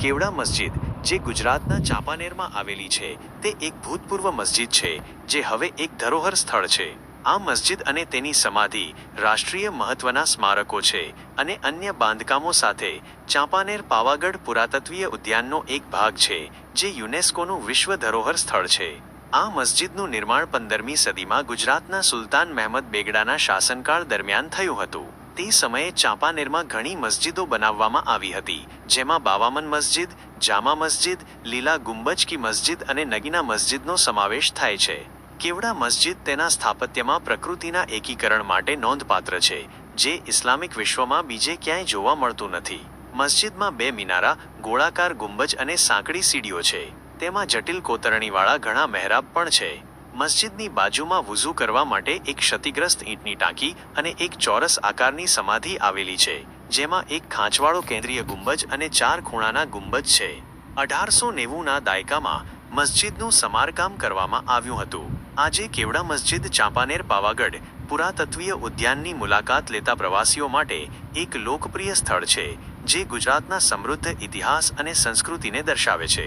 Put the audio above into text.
કેવડા મસ્જિદ, જે ગુજરાતના ચાંપાનેરમાં આવેલી છે, તે એક ભૂતપૂર્વ મસ્જિદ છે, જે હવે એક ધરોહર સ્થળ છે. આ મસ્જિદ અને તેની સમાધિ રાષ્ટ્રીય મહત્વના સ્મારકો છે અને અન્ય બાંધકામો સાથે ચાંપાનેર પાવાગઢ પુરાતત્વીય ઉદ્યાનનો એક ભાગ છે, જે યુનેસ્કોનું વિશ્વ ધરોહર સ્થળ છે. આ મસ્જિદનું નિર્માણ પંદરમી સદીમાં ગુજરાતના સુલતાન મહેમદ બેગડાના શાસનકાળ દરમિયાન થયું હતું. તે સમયે ચાંપાનેરમાં ઘણી મસ્જિદો બનાવવામાં આવી હતી, જેમાં બાવામન મસ્જિદ, જામા મસ્જિદ, લીલા ગુંબજ કી મસ્જિદ અને નગીના મસ્જિદનો સમાવેશ થાય છે. કેવડા મસ્જિદ તેના સ્થાપત્યમાં પ્રકૃતિના એકીકરણ માટે નોંધપાત્ર છે, જે ઇસ્લામિક વિશ્વમાં બીજે ક્યાંય જોવા મળતું નથી. મસ્જિદમાં બે મિનારા, ગોળાકાર ગુંબજ અને સાંકડી સીડીઓ છે. તેમાં જટિલ કોતરણીવાળા ઘણા મહેરાબ પણ છે. મસ્જિદની બાજુમાં વુઝુ કરવા માટે એક ક્ષતિગ્રસ્ત ઈંટની ટાંકી અને એક ચોરસ આકારની સમાધિ આવેલી છે, જેમાં એક ખાંચવાળો કેન્દ્રીય ગુંબજ અને ચાર ખૂણાના ગુંબજ છે. અઢારસો નેવુંના દાયકામાં મસ્જિદનું સમારકામ કરવામાં આવ્યું હતું. આજે કેવડા મસ્જિદ, ચાંપાનેર, પાવાગઢ પુરાતત્વીય ઉદ્યાનની મુલાકાત લેતા પ્રવાસીઓ માટે એક લોકપ્રિય સ્થળ છે, જે ગુજરાતના સમૃદ્ધ ઇતિહાસ અને સંસ્કૃતિને દર્શાવે છે.